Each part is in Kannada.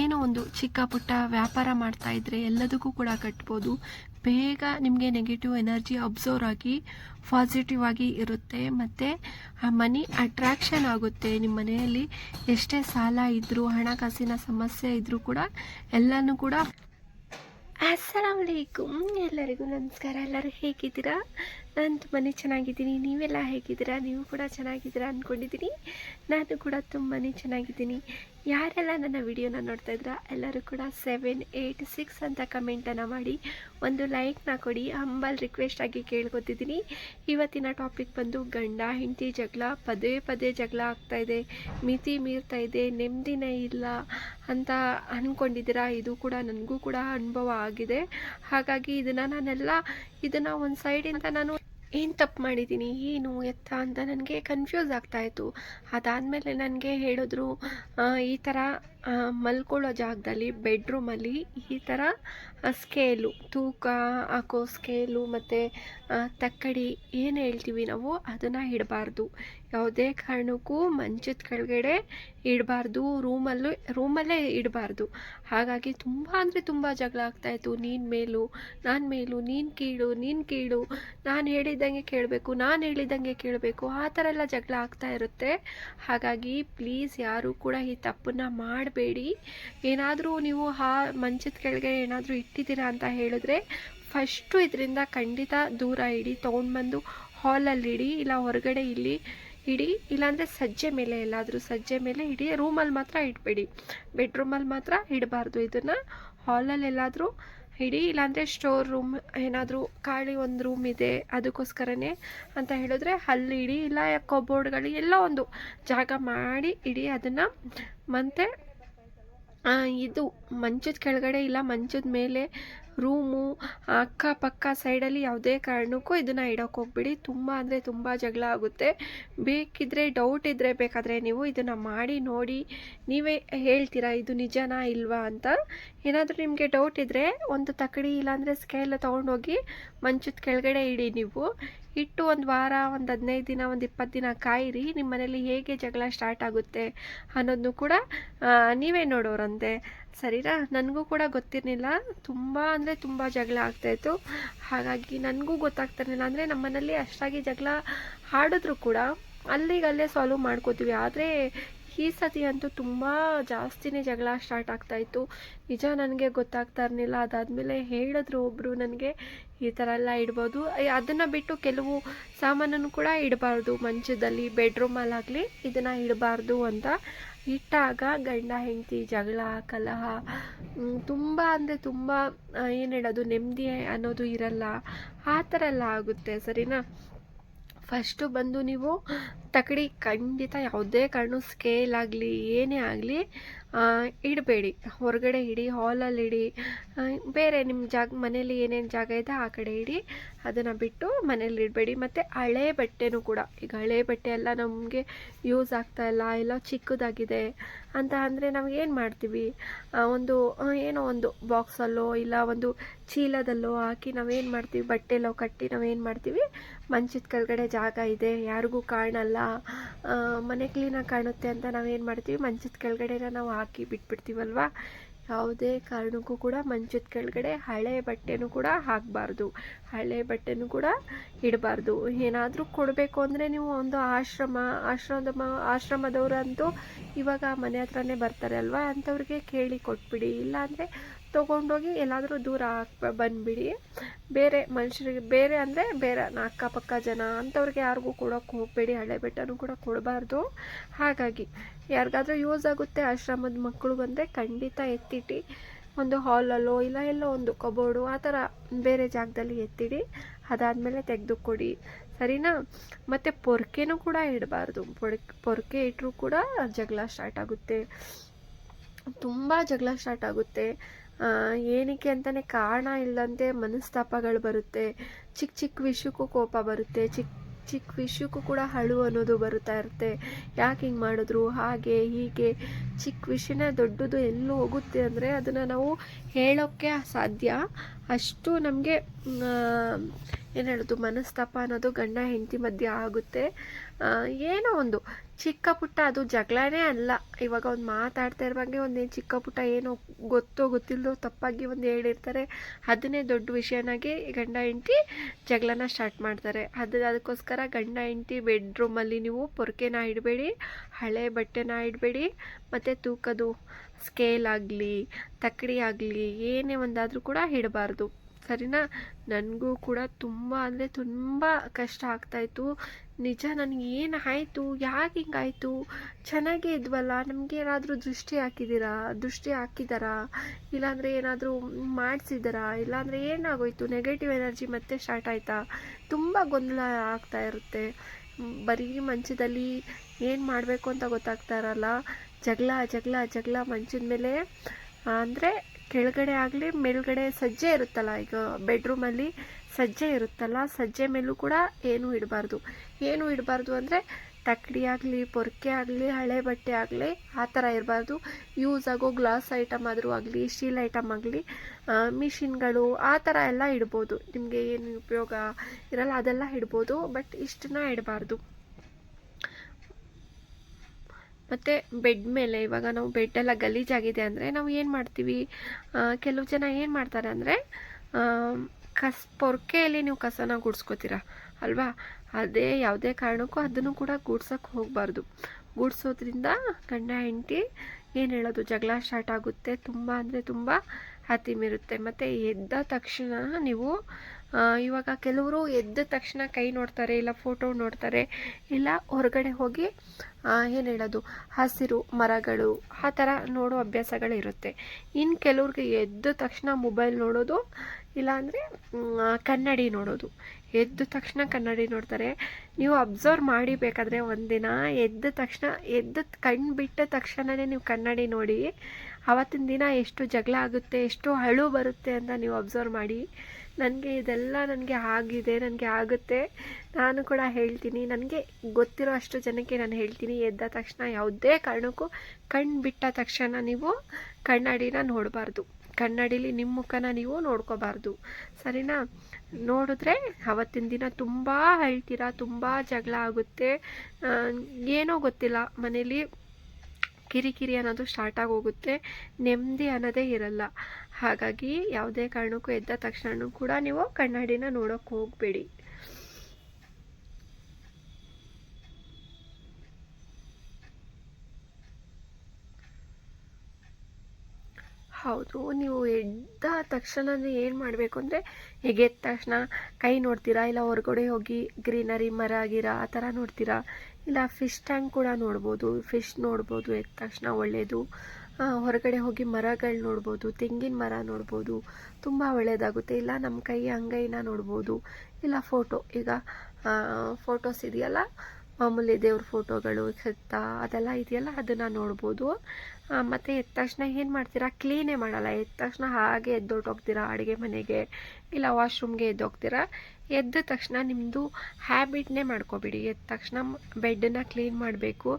ಏನೋ ಒಂದು ಚಿಕ್ಕ ಪುಟ್ಟ ವ್ಯಾಪಾರ ಮಾಡ್ತಾ ಇದ್ರೆ ಎಲ್ಲದಕ್ಕೂ ಕೂಡ ಕಟ್ಬೋದು. ಬೇಗ ನಿಮಗೆ ನೆಗೆಟಿವ್ ಎನರ್ಜಿ ಅಬ್ಸರ್ವ್ ಆಗಿ ಪಾಸಿಟಿವ್ ಆಗಿ ಇರುತ್ತೆ. ಮತ್ತು ಆ ಮನಿ ಅಟ್ರಾಕ್ಷನ್ ಆಗುತ್ತೆ ನಿಮ್ಮ ಮನೆಯಲ್ಲಿ. ಎಷ್ಟೇ ಸಾಲ ಇದ್ದರೂ ಹಣಕಾಸಿನ ಸಮಸ್ಯೆ ಇದ್ದರೂ ಕೂಡ ಎಲ್ಲನೂ ಕೂಡ ಅಸ್ಸಲಾಮ್ ವಲೈಕುಮ್ ಎಲ್ಲರಿಗೂ ನಮಸ್ಕಾರ. ಎಲ್ಲರೂ ಹೇಗಿದ್ದೀರಾ? ನಾನು ತುಂಬಾ ಚೆನ್ನಾಗಿದ್ದೀನಿ. ನೀವೆಲ್ಲ ಹೇಗಿದ್ದೀರಾ? ನೀವು ಕೂಡ ಚೆನ್ನಾಗಿದ್ದೀರಾ ಅಂದ್ಕೊಂಡಿದ್ದೀನಿ ನಾನು ಕೂಡ ತುಂಬಾ ಚೆನ್ನಾಗಿದ್ದೀನಿ. ಯಾರೆಲ್ಲ ನನ್ನ ವಿಡಿಯೋನ ನೋಡ್ತಾ ಇದ್ರ ಎಲ್ಲರೂ ಕೂಡ ಸೆವೆನ್ ಏಯ್ಟ್ ಸಿಕ್ಸ್ ಅಂತ ಕಮೆಂಟನ್ನು ಮಾಡಿ ಒಂದು ಲೈಕ್ನ ಕೊಡಿ. ಹಂಬಲ್ ರಿಕ್ವೆಸ್ಟ್ ಆಗಿ ಕೇಳ್ಕೊತಿದ್ದೀನಿ. ಇವತ್ತಿನ ಟಾಪಿಕ್ ಬಂದು ಗಂಡ, ಹೆಂಡತಿ ಜಗಳ, ಪದೇ ಪದೇ ಜಗಳ ಆಗ್ತಾ ಇದೆ. ಮಿತಿ ಮೀರ್ತಾ ಇದೆ, ನೆಮ್ಮದಿನೇ ಇಲ್ಲ ಅಂತ ಅಂದ್ಕೊಂಡಿದ್ದೀರಾ ಇದು ಕೂಡ ನನಗೂ ಕೂಡ ಅನುಭವ ಆಗಿದೆ. ಹಾಗಾಗಿ ಇದನ್ನು ನಾನೆಲ್ಲ ಇದನ್ನು ಒಂದು ಸೈಡಿಂದ ನಾನು ಏನು ತಪ್ಪು ಮಾಡಿದ್ದೀನಿ ಏನು ಎತ್ತ ಅಂತ ನನಗೆ ಕನ್ಫ್ಯೂಸ್ ಆಗ್ತಾಯಿತ್ತು ಅದಾದಮೇಲೆ ನನಗೆ ಹೇಳಿದ್ರು ಈ ಥರ ಮಲ್ಕೊಳ್ಳೋ ಜಾಗದಲ್ಲಿ ಬೆಡ್ರೂಮಲ್ಲಿ ಈ ಥರ ಸ್ಕೇಲು ತೂಕ, ಹಾಕೋ ಸ್ಕೇಲು ಮತ್ತು ತಕ್ಕಡಿ ಏನು ಹೇಳ್ತೀವಿ ನಾವು ಅದನ್ನು ಇಡಬಾರ್ದು. ಯಾವುದೇ ಕಾರಣಕ್ಕೂ ಮಂಚದ ಕೆಳಗಡೆ ಇಡಬಾರ್ದು ರೂಮಲ್ಲೂ ರೂಮಲ್ಲೇ ಇಡಬಾರ್ದು. ಹಾಗಾಗಿ ತುಂಬ ಅಂದರೆ ತುಂಬ ಜಗಳ ಆಗ್ತಾಯಿತ್ತು ನೀನು ಮೇಲು, ನಾನು ಮೇಲು, ನೀನು ಕೀಳು ನೀನು ಕೀಳು, ನಾನು ಹೇಳಿದ್ದಂಗೆ ಕೇಳಬೇಕು, ನಾನು ಹೇಳಿದ್ದಂಗೆ ಕೇಳಬೇಕು, ಆ ಥರ ಎಲ್ಲ ಜಗಳ ಆಗ್ತಾ ಇರುತ್ತೆ. ಹಾಗಾಗಿ ಪ್ಲೀಸ್ ಯಾರೂ ಕೂಡ ಈ ತಪ್ಪನ್ನು ಮಾಡಬೇಡಿ ಏನಾದರೂ ನೀವು ಆ ಮಂಚದ ಕೆಳಗೆ ಏನಾದರೂ ಇಟ್ಟಿದ್ದೀರಾ ಅಂತ ಹೇಳಿದ್ರೆ ಫಸ್ಟು ಇದರಿಂದ ಖಂಡಿತ ದೂರ ಇಡಿ. ತೊಗೊಂಡ್ಬಂದು ಹಾಲಲ್ಲಿ ಇಡಿ, ಇಲ್ಲ ಹೊರಗಡೆ ಇಲ್ಲಿ ಇಡಿ, ಇಲ್ಲಾಂದರೆ ಸಜ್ಜೆ ಮೇಲೆ ಎಲ್ಲಾದರೂ ಸಜ್ಜೆ ಮೇಲೆ ಇಡಿ. ರೂಮಲ್ಲಿ ಮಾತ್ರ ಇಡಬೇಡಿ. ಬೆಡ್ರೂಮಲ್ಲಿ ಮಾತ್ರ ಇಡಬಾರ್ದು ಇದನ್ನು. ಹಾಲಲ್ಲಿ ಎಲ್ಲಾದರೂ ಇಡಿ, ಇಲ್ಲಾಂದರೆ ಸ್ಟೋರ್ ರೂಮ್ ಏನಾದರೂ ಖಾಲಿ ಒಂದು ರೂಮ್ ಇದೆ ಅದಕ್ಕೋಸ್ಕರನೇ ಅಂತ ಹೇಳಿದ್ರೆ ಅಲ್ಲಿ ಇಡಿ, ಇಲ್ಲ ಕಬೋರ್ಡ್ಗಳು ಎಲ್ಲ ಒಂದು ಜಾಗ ಮಾಡಿ ಇಡಿ. ಅದನ್ನು ಮತ್ತು ಇದು ಮಂಚದ ಕೆಳಗಡೆ ಇಲ್ಲ ಮಂಚದ ಮೇಲೆ ರೂಮು, ಅಕ್ಕಪಕ್ಕ ಸೈಡಲ್ಲಿ ಯಾವುದೇ ಕಾರಣಕ್ಕೂ ಇದನ್ನು ಇಡೋಕೆ ಹೋಗ್ಬಿಡಿ. ತುಂಬ ಅಂದರೆ ತುಂಬ ಜಗಳ ಆಗುತ್ತೆ. ಬೇಕಿದ್ದರೆ ಡೌಟ್ ಇದ್ದರೆ ಬೇಕಾದರೆ ನೀವು ಇದನ್ನು ಮಾಡಿ, ನೋಡಿ. ನೀವೇ ಹೇಳ್ತೀರಾ, ಇದು ನಿಜನಾ ಇಲ್ವಾ ಅಂತ. ಏನಾದರೂ ನಿಮಗೆ ಡೌಟ್ ಇದ್ದರೆ ಒಂದು ತಕ್ಕಡಿ ಇಲ್ಲಾಂದರೆ ಸ್ಕೇಲ್ ತೊಗೊಂಡೋಗಿ ಮಂಚದ ಕೆಳಗಡೆ ಇಡಿ ನೀವು. ಇಟ್ಟು ಒಂದು ವಾರ, ಒಂದು ಹದಿನೈದು ದಿನ, ಒಂದು ಇಪ್ಪತ್ತು ದಿನ ಕಾಯಿರಿ ನಿಮ್ಮ ಮನೇಲಿ ಹೇಗೆ ಜಗಳ ಸ್ಟಾರ್ಟ್ ಆಗುತ್ತೆ ಅನ್ನೋದನ್ನು ಕೂಡ ನೀವೇ ನೋಡೋರಂತೆ. ಸರಿನಾ? ನನಗೂ ಕೂಡ ಗೊತ್ತಿರಲಿಲ್ಲ. ತುಂಬ ಅಂದರೆ ತುಂಬ ಜಗಳ ಆಗ್ತಾಯಿತ್ತು ಹಾಗಾಗಿ ನನಗೂ ಗೊತ್ತಾಗ್ತಿರಲಿಲ್ಲ ಅಂದರೆ ಮನೆಯಲ್ಲಿ ಅಷ್ಟಾಗಿ ಜಗಳ ಆಡಿದ್ರು ಕೂಡ ಅಲ್ಲಿಗಲ್ಲೇ ಸಾಲ್ವ್ ಮಾಡ್ಕೋತೀವಿ. ಆದರೆ ಈ ಸತಿ ಅಂತೂ ತುಂಬ ಜಾಸ್ತಿನೇ ಜಗಳ ಸ್ಟಾರ್ಟ್ ಆಗ್ತಾಯಿತ್ತು ನಿಜ ನನಗೆ ಗೊತ್ತಾಗ್ತಾ ಇರಲಿಲ್ಲ. ಅದಾದಮೇಲೆ ಹೇಳಿದ್ರು ಒಬ್ಬರು ನನಗೆ, ಈ ಥರ ಎಲ್ಲ ಇಡ್ಬೋದು. ಅದನ್ನು ಬಿಟ್ಟು ಕೆಲವು ಸಾಮಾನನ್ನು ಕೂಡ ಇಡಬಾರ್ದು. ಮಂಚದಲ್ಲಿ ಬೆಡ್ರೂಮಲ್ಲಾಗಲಿ ಇದನ್ನು ಇಡಬಾರ್ದು ಅಂತ ಇಟ್ಟಾಗ ಗಂಡ ಹೆಂಡತಿ ಜಗಳ, ಕಲಹ ತುಂಬ ಅಂದರೆ ತುಂಬ ಏನು ಹೇಳೋದು, ನೆಮ್ಮದಿ ಅನ್ನೋದು ಇರಲ್ಲ. ಆ ಥರ ಎಲ್ಲ ಆಗುತ್ತೆ, ಸರಿನಾ? ಫಸ್ಟು ಬಂದು ನೀವು ತಕ್ಕಡಿ ಖಂಡಿತ ಯಾವುದೇ ಕಾರಣ ಸ್ಕೇಲ್ ಆಗಲಿ ಏನೇ ಆಗಲಿ ಇಡಬೇಡಿ. ಹೊರಗಡೆ ಇಡಿ ಹಾಲಲ್ಲಿ ಇಡಿ ಬೇರೆ ನಿಮ್ಮ ಜಾಗ, ಮನೇಲಿ ಏನೇನು ಜಾಗ ಇದೆ ಆ ಕಡೆ ಇಡಿ. ಅದನ್ನು ಬಿಟ್ಟು ಮನೇಲಿ ಇಡಬೇಡಿ. ಮತ್ತು ಹಳೆ ಬಟ್ಟೆನೂ ಕೂಡ. ಈಗ ಹಳೆ ಬಟ್ಟೆ ಎಲ್ಲ ನಮಗೆ ಯೂಸ್ ಆಗ್ತಾ ಇಲ್ಲ. ಎಲ್ಲ ಚಿಕ್ಕದಾಗಿದೆ. ಅಂತ ಅಂದರೆ ನಾವು ಏನು ಮಾಡ್ತೀವಿ? ಒಂದು ಏನೋ ಒಂದು ಬಾಕ್ಸಲ್ಲೋ ಇಲ್ಲ ಒಂದು ಚೀಲದಲ್ಲೋ ಹಾಕಿ ನಾವೇನು ಮಾಡ್ತೀವಿ? ಬಟ್ಟೆಲ್ಲೋ ಕಟ್ಟಿ ನಾವೇನು ಮಾಡ್ತೀವಿ? ಮಂಚದ ಕೆಳಗಡೆ ಜಾಗ ಇದೆ. ಯಾರಿಗೂ ಕಾಣಲ್ಲ. ಮನೆ ಕ್ಲೀನಾಗಿ ಕಾಣುತ್ತೆ ಅಂತ ನಾವೇನು ಮಾಡ್ತೀವಿ? ಮಂಚದ ಕೆಳಗಡೆನ ನಾವು ಹಾಕಿ ಬಿಟ್ಬಿಡ್ತೀವಲ್ವ? ಯಾವುದೇ ಕಾರಣಕ್ಕೂ ಕೂಡ ಮಂಚದ ಕೆಳಗಡೆ ಹಳೆ ಬಟ್ಟೆನೂ ಕೂಡ ಹಾಕಬಾರ್ದು. ಹಳೆ ಬಟ್ಟೆನೂ ಕೂಡ ಇಡಬಾರ್ದು. ಏನಾದರೂ ಕೊಡಬೇಕು ಅಂದರೆ ನೀವು ಒಂದು ಆಶ್ರಮ, ಆಶ್ರಮದ ಮ- ಆಶ್ರಮದವರಂತೂ ಇವಾಗ ಮನೆ ಹತ್ರನೇ ಬರ್ತಾರೆ ಅಲ್ವಾ? ಅಂಥವ್ರಿಗೆ ಕೇಳಿ ಕೊಟ್ಬಿಡಿ. ಇಲ್ಲಾಂದರೆ ತೊಗೊಂಡೋಗಿ ಎಲ್ಲಾದರೂ ದೂರ ಹಾಕ್, ಬಂದುಬಿಡಿ. ಬೇರೆ ಮನುಷ್ಯರಿಗೆ, ಬೇರೆ ಅಂದರೆ ಬೇರೆ ಅಕ್ಕಪಕ್ಕ ಜನ ಅಂಥವ್ರಿಗೆ ಯಾರಿಗೂ ಕೊಡೋಕ್ಕೆ ಹೋಗಬೇಡಿ. ಹಳೆ ಬೆಟ್ಟನೂ ಕೂಡ ಕೊಡಬಾರ್ದು. ಹಾಗಾಗಿ ಯಾರಿಗಾದ್ರೂ ಯೂಸ್ ಆಗುತ್ತೆ ಆಶ್ರಮದ ಮಕ್ಕಳು ಬಂದರೆ ಖಂಡಿತ ಎತ್ತಿಟ್ಟು ಒಂದು ಹಾಲಲ್ಲೋ ಇಲ್ಲ ಎಲ್ಲೋ ಒಂದು ಕಬೋರ್ಡು ಆ ಥರ ಬೇರೆ ಜಾಗದಲ್ಲಿ ಎತ್ತಿಡಿ. ಅದಾದಮೇಲೆ ತೆಗೆದು ಕೊಡಿ ಸರಿನಾ? ಮತ್ತು ಪೊರ್ಕೆನೂ ಕೂಡ ಇಡಬಾರ್ದು. ಪೊರ್ಕೆ ಪೊರ್ಕೆ ಇಟ್ಟರೂ ಕೂಡ ಜಗಳ ಸ್ಟಾರ್ಟ್ ಆಗುತ್ತೆ. ತುಂಬ ಜಗಳ ಸ್ಟಾರ್ಟ್ ಆಗುತ್ತೆ. ಏನಕ್ಕೆ ಅಂತಲೇ ಕಾರಣ ಇಲ್ಲದಂತೆ ಮನಸ್ತಾಪಗಳು ಬರುತ್ತೆ. ಚಿಕ್ಕ ಚಿಕ್ಕ ವಿಷಯಕ್ಕೂ ಕೋಪ ಬರುತ್ತೆ. ಚಿಕ್ಕ ಚಿಕ್ಕ ವಿಷಯಕ್ಕೂ ಕೂಡ ಹಳು ಅನ್ನೋದು ಬರುತ್ತಾ ಇರುತ್ತೆ. ಯಾಕೆ ಹಿಂಗೆ ಮಾಡಿದ್ರು, ಹಾಗೆ, ಹೀಗೆ, ಚಿಕ್ಕ ವಿಷಯನ ದೊಡ್ಡದು ಎಲ್ಲೂ ಹೋಗುತ್ತೆ ಅಂದರೆ ಅದನ್ನು ನಾವು ಹೇಳೋಕ್ಕೆ ಸಾಧ್ಯ ಅಷ್ಟು ನಮಗೆ ಏನು ಹೇಳೋದು, ಮನಸ್ತಾಪ ಅನ್ನೋದು ಗಂಡ ಹೆಂಡತಿ ಮಧ್ಯೆ ಆಗುತ್ತೆ. ಏನೋ ಒಂದು ಚಿಕ್ಕ ಪುಟ್ಟ ಅದು ಜಗಳನೇ ಅಲ್ಲ. ಇವಾಗ ಒಂದು ಮಾತಾಡ್ತಾ ಇರುವಾಗೆ ಒಂದೇನು ಚಿಕ್ಕ ಪುಟ್ಟ ಏನೋ ಗೊತ್ತೋ ಗೊತ್ತಿಲ್ಲದೋ ತಪ್ಪಾಗಿ ಒಂದು ಹೇಳಿರ್ತಾರೆ ಅದನ್ನೇ ದೊಡ್ಡ ವಿಷಯನಾಗಿ ಗಂಡ ಹೆಂಡತಿ ಜಗಳನ ಸ್ಟಾರ್ಟ್ ಮಾಡ್ತಾರೆ. ಅದು ಅದಕ್ಕೋಸ್ಕರ ಗಂಡ ಹೆಂಡತಿ ಬೆಡ್ರೂಮಲ್ಲಿ ನೀವು ಪೊರ್ಕೆನ ಇಡಬೇಡಿ, ಹಳೆ ಬಟ್ಟೆನ ಇಡಬೇಡಿ, ಮತ್ತು ತೂಕದು ಸ್ಕೇಲ್ ಆಗಲಿ ತಕ್ಕಡಿ ಆಗಲಿ ಏನೇ ಒಂದಾದರೂ ಕೂಡ ಇಡಬಾರ್ದು. ಸರಿನಾ? ನನಗೂ ಕೂಡ ತುಂಬ ಅಂದರೆ ತುಂಬ ಕಷ್ಟ ಆಗ್ತಾಯಿತ್ತು. ನಿಜ ನನಗೆ ಏನು ಆಯಿತು? ಯಾಕೆ ಹಿಂಗಾಯಿತು? ಚೆನ್ನಾಗೇ ಇದ್ವಲ್ಲ? ನಮಗೆ ಏನಾದರೂ ದೃಷ್ಟಿ ಹಾಕಿದ್ದೀರಾ? ದೃಷ್ಟಿ ಹಾಕಿದ್ದಾರಾ ಇಲ್ಲಾಂದರೆ ಏನಾದರೂ ಮಾಡಿಸಿದ್ದಾರಾ ಇಲ್ಲಾಂದರೆ ಏನಾಗೋಯ್ತು? ನೆಗೆಟಿವ್ ಎನರ್ಜಿ ಮತ್ತೆ ಸ್ಟಾರ್ಟ್ ಆಯಿತಾ? ತುಂಬ ಗೊಂದಲ ಆಗ್ತಾ ಇರುತ್ತೆ. ಬರೀ ಮಂಚದಲ್ಲಿ ಏನು ಮಾಡಬೇಕು ಅಂತ ಗೊತ್ತಾಗ್ತಾ ಇರಲ್ಲ. ಜಗಳ ಜಗಳ ಜಗಳ ಮಂಚದ ಮೇಲೆ. ಅಂದರೆ ಕೆಳಗಡೆ ಆಗಲಿ, ಮೇಲ್ಗಡೆ ಸಜ್ಜೆ ಇರುತ್ತಲ್ಲ, ಈಗ ಬೆಡ್ರೂಮಲ್ಲಿ ಸಜ್ಜೆ ಇರುತ್ತಲ್ಲ, ಸಜ್ಜೆ ಮೇಲೂ ಕೂಡ ಏನೂ ಇಡಬಾರ್ದು. ಏನು ಇಡಬಾರ್ದು ಅಂದರೆ ತಕ್ಕಡಿ ಆಗಲಿ, ಪೊರ್ಕೆ ಆಗಲಿ, ಹಳೆ ಬಟ್ಟೆ ಆಗಲಿ, ಆ ಥರ ಇರಬಾರ್ದು. ಯೂಸ್ ಆಗೋ ಗ್ಲಾಸ್ ಐಟಮ್ ಆದರೂ ಆಗಲಿ ಸ್ಟೀಲ್ ಐಟಮ್ ಆಗಲಿ ಮಿಷಿನ್ಗಳು ಆ ಥರ ಎಲ್ಲ ಇಡ್ಬೋದು. ನಿಮಗೆ ಏನು ಉಪಯೋಗ ಇರಲ್ಲ ಅದೆಲ್ಲ ಇಡ್ಬೋದು ಬಟ್ ಇಷ್ಟನ್ನ ಇಡಬಾರ್ದು. ಮತ್ತು ಬೆಡ್ ಮೇಲೆ ಇವಾಗ ನಾವು ಬೆಡ್ಡೆಲ್ಲ ಗಲೀಜಾಗಿದೆ ಅಂದರೆ ನಾವು ಏನು ಮಾಡ್ತೀವಿ? ಕೆಲವು ಜನ ಏನು ಮಾಡ್ತಾರೆ ಅಂದರೆ ಕಸ, ಪೊರ್ಕೆಯಲ್ಲಿ ನೀವು ಕಸನ ಗುಡ್ಸ್ಕೊತೀರ, ಅಲ್ವಾ? ಅದೇ ಯಾವುದೇ ಕಾರಣಕ್ಕೂ ಅದನ್ನು ಕೂಡ ಗುಡ್ಸೋಕ್ಕೆ ಹೋಗಬಾರ್ದು. ಗುಡ್ಸೋದ್ರಿಂದ ಗಂಡ, ಹೆಂಡತಿ ಏನು ಹೇಳೋದು? ಜಗಳ ಸ್ಟಾರ್ಟ್ ಆಗುತ್ತೆ. ತುಂಬ ಅಂದರೆ ತುಂಬ ಹತ್ತಿಮಿರುತ್ತೆ ಮೀರುತ್ತೆ ಮತ್ತು ಎದ್ದ ತಕ್ಷಣ ನೀವು ಇವಾಗ ಕೆಲವರು ಎದ್ದ ತಕ್ಷಣ ಕೈ ನೋಡ್ತಾರೆ, ಇಲ್ಲ ಫೋಟೋ ನೋಡ್ತಾರೆ, ಇಲ್ಲ ಹೊರಗಡೆ ಹೋಗಿ ಏನು ಹೇಳೋದು? ಹಸಿರು ಮರಗಳು, ಆ ಥರ ನೋಡೋ ಅಭ್ಯಾಸಗಳಿರುತ್ತೆ ಇನ್ನು ಕೆಲವ್ರಿಗೆ ಎದ್ದ ತಕ್ಷಣ ಮೊಬೈಲ್ ನೋಡೋದು ಇಲ್ಲಾಂದರೆ ಕನ್ನಡಿ ನೋಡೋದು. ಎದ್ದ ತಕ್ಷಣ ಕನ್ನಡಿ ನೋಡ್ತಾರೆ. ನೀವು ಅಬ್ಸರ್ವ್ ಮಾಡಿ ಬೇಕಾದರೆ ಒಂದಿನ ಎದ್ದ ತಕ್ಷಣ, ಎದ್ದ ಕಣ್ಣು ಬಿಟ್ಟ ತಕ್ಷಣವೇ ನೀವು ಕನ್ನಡಿ ನೋಡಿ ಆವತ್ತಿನ ದಿನ ಎಷ್ಟು ಜಗಳ ಆಗುತ್ತೆ, ಎಷ್ಟು ಅಳು ಬರುತ್ತೆ ಅಂತ ನೀವು ಅಬ್ಸರ್ವ್ ಮಾಡಿ. ನನಗೆ ಇದೆಲ್ಲ ನನಗೆ ಆಗಿದೆ, ನನಗೆ ಆಗುತ್ತೆ. ನಾನು ಕೂಡ ಹೇಳ್ತೀನಿ. ನನಗೆ ಗೊತ್ತಿರೋ ಅಷ್ಟು ಜನಕ್ಕೆ ನಾನು ಹೇಳ್ತೀನಿ. ಎದ್ದ ತಕ್ಷಣ ಯಾವುದೇ ಕಾರಣಕ್ಕೂ ಕಣ್ಣು ಬಿಟ್ಟ ತಕ್ಷಣ ನೀವು ಕನ್ನಡಿನ ನೋಡಬಾರ್ದು. ಕನ್ನಡಿಲಿ ನಿಮ್ಮ ಮುಖನ ನೀವು ನೋಡ್ಕೋಬಾರ್ದು. ಸರಿನಾ? ನೋಡಿದ್ರೆ ಅವತ್ತಿನ ದಿನ ತುಂಬ ಹೇಳ್ತೀರ ತುಂಬ ಜಗಳ ಆಗುತ್ತೆ. ಏನೋ ಗೊತ್ತಿಲ್ಲ. ಮನೇಲಿ ಕಿರಿಕಿರಿ ಅನ್ನೋದು ಸ್ಟಾರ್ಟ್ ಆಗೋಗುತ್ತೆ. ನೆಮ್ಮದಿ ಅನ್ನೋದೇ ಇರಲ್ಲ. ಹಾಗಾಗಿ ಯಾವುದೇ ಕಾರಣಕ್ಕೂ ಎದ್ದ ತಕ್ಷಣ ಕೂಡ ನೀವು ಕನ್ನಡಿನ ನೋಡೋಕ್ಕೆ ಹೋಗಬೇಡಿ. ಹೌದು, ನೀವು ಎದ್ದ ತಕ್ಷಣ ಏನು ಮಾಡಬೇಕು ಅಂದರೆ ಹೇಗೆ ಎದ್ದ ತಕ್ಷಣ ಕೈ ನೋಡ್ತೀರಾ, ಇಲ್ಲ ಹೊರಗಡೆ ಹೋಗಿ ಗ್ರೀನರಿ, ಮರ, ಗಿರ ಆ ಥರ ನೋಡ್ತೀರಾ? ಇಲ್ಲ ಫಿಶ್ ಟ್ಯಾಂಕ್ ಕೂಡ ನೋಡ್ಬೋದು ಫಿಶ್ ನೋಡ್ಬೋದು ಎದ್ದ ತಕ್ಷಣ ಒಳ್ಳೆಯದು ಹೊರಗಡೆ ಹೋಗಿ ಮರಗಳು ನೋಡ್ಬೋದು, ತೆಂಗಿನ ಮರ ನೋಡ್ಬೋದು, ತುಂಬ ಒಳ್ಳೆಯದಾಗುತ್ತೆ ಇಲ್ಲ ನಮ್ಮ ಕೈ ಅಂಗೈನ ನೋಡ್ಬೋದು, ಇಲ್ಲ ಫೋಟೋ ಈಗ ಫೋಟೋಸ್ ಇದೆಯಲ್ಲ, ಮಾಮೂಲಿ ದೇವ್ರ ಫೋಟೋಗಳು ಸತ್ತ ಅದೆಲ್ಲ ಇದೆಯಲ್ಲ, ಅದನ್ನು ನೋಡ್ಬೋದು. ಮತ್ತೆ ಎದ್ದ ತಕ್ಷಣ ಏನು ಮಾಡ್ತೀರಾ? ಕ್ಲೀನೇ ಮಾಡಲ್ಲ. ಎದ್ದ ತಕ್ಷಣ ಹಾಗೆ ಎದ್ದೊಟ್ಟೋಗ್ತೀರಾ ಅಡುಗೆ ಮನೆಗೆ? ಇಲ್ಲ ವಾಶ್ರೂಮ್ಗೆ ಎದ್ದೋಗ್ತೀರಾ ಎದ್ದ ತಕ್ಷಣ ನಿಮ್ಮದು ಹ್ಯಾಬಿಟ್ನೇ ಮಾಡ್ಕೋಬಿಡಿ. ಎದ್ದ ತಕ್ಷಣ ಬೆಡ್ಡನ್ನು ಕ್ಲೀನ್ ಮಾಡಬೇಕು.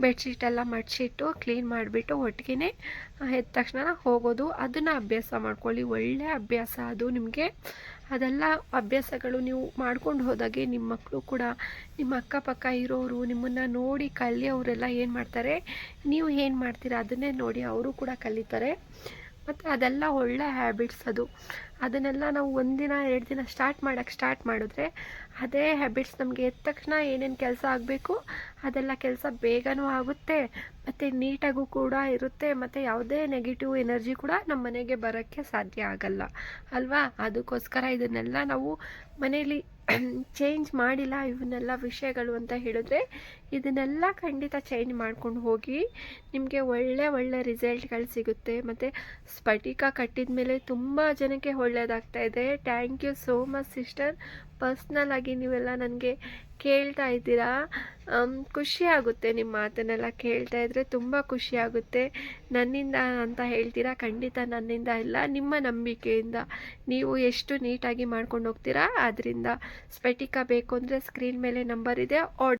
ಬೆಡ್ಶೀಟೆಲ್ಲ ಮಡ್ಚಿಟ್ಟು ಕ್ಲೀನ್ ಮಾಡಿಬಿಟ್ಟು ಒಟ್ಟಿಗೆ ಎದ್ದ ತಕ್ಷಣ ಹೋಗೋದು. ಅದನ್ನು ಅಭ್ಯಾಸ ಮಾಡ್ಕೊಳ್ಳಿ. ಒಳ್ಳೆಯ ಅಭ್ಯಾಸ ಅದು ನಿಮಗೆ. ಅದೆಲ್ಲ ಅಭ್ಯಾಸಗಳು ನೀವು ಮಾಡ್ಕೊಂಡು ಹೋದಾಗೆ ನಿಮ್ಮ ಮಕ್ಕಳು ಕೂಡ, ನಿಮ್ಮ ಅಕ್ಕಪಕ್ಕ ಇರೋರು ನಿಮ್ಮನ್ನು ನೋಡಿ ಕಲಿಯೋರೆಲ್ಲ ಏನು ಮಾಡ್ತಾರೆ? ನೀವು ಏನು ಮಾಡ್ತೀರಾ? ಅದನ್ನೇ ನೋಡಿ ಅವರು ಕೂಡ ಕಲಿತಾರೆ. ಮತ್ತು ಅದೆಲ್ಲ ಒಳ್ಳೆ ಹ್ಯಾಬಿಟ್ಸ್ ಅದು. ಅದನ್ನೆಲ್ಲ ನಾವು ಒಂದಿನ, ಎರಡು ದಿನ ಸ್ಟಾರ್ಟ್ ಮಾಡೋಕ್ಕೆ ಸ್ಟಾರ್ಟ್ ಮಾಡಿದ್ರೆ ಅದೇ ಹ್ಯಾಬಿಟ್ಸ್ ನಮಗೆ ಎದ್ದ ತಕ್ಷಣ ಏನೇನು ಕೆಲಸ ಆಗಬೇಕು, ಅದೆಲ್ಲ ಕೆಲಸ ಬೇಗನೂ ಆಗುತ್ತೆ, ಮತ್ತು ನೀಟಾಗೂ ಕೂಡ ಇರುತ್ತೆ, ಮತ್ತು ಯಾವುದೇ ನೆಗೆಟಿವ್ ಎನರ್ಜಿ ಕೂಡ ನಮ್ಮ ಮನೆಗೆ ಬರೋಕ್ಕೆ ಸಾಧ್ಯ ಆಗಲ್ಲ. ಅಲ್ವಾ? ಅದಕ್ಕೋಸ್ಕರ ಇದನ್ನೆಲ್ಲ ನಾವು ಮನೇಲಿ ಚೇಂಜ್ ಮಾಡಿಲ್ಲ ಇವನ್ನೆಲ್ಲ ವಿಷಯಗಳು ಅಂತ ಹೇಳಿದ್ರೆ ಇದನ್ನೆಲ್ಲ ಖಂಡಿತ ಚೇಂಜ್ ಮಾಡ್ಕೊಂಡು ಹೋಗಿ ನಿಮಗೆ ಒಳ್ಳೆ ಒಳ್ಳೆ ರಿಸಲ್ಟ್ಗಳು ಸಿಗುತ್ತೆ. ಮತ್ತು ಸ್ಫಟಿಕ ಕಟ್ಟಿದ ಮೇಲೆ ತುಂಬ ಜನಕ್ಕೆ ಒಳ್ಳೆಯದಾಗ್ತಾ ಇದೆ. Thank you so much sister personal ಆಗಿ ನೀವೆಲ್ಲ ನನಗೆ ಕೇಳ್ತಾ ಇದ್ದೀರಾ. ಖುಷಿ ಆಗುತ್ತೆ ನಿಮ್ಮ ಮಾತನ್ನೆಲ್ಲ ಕೇಳ್ತಾ ಇದ್ರೆ ತುಂಬ ಖುಷಿ ಆಗುತ್ತೆ. ನನ್ನಿಂದ ಅಂತ ಹೇಳ್ತೀರಾ? ಖಂಡಿತ ನನ್ನಿಂದ ಇಲ್ಲ, ನಿಮ್ಮ ನಂಬಿಕೆಯಿಂದ. ನೀವು ಎಷ್ಟು ನೀಟಾಗಿ ಮಾಡ್ಕೊಂಡು ಹೋಗ್ತೀರಾ ಅದರಿಂದ ಸ್ಫಟಿಕ ಬೇಕು ಅಂದರೆ ಸ್ಕ್ರೀನ್ ಮೇಲೆ ನಂಬರ್ ಇದೆ ಆರ್ಡರ್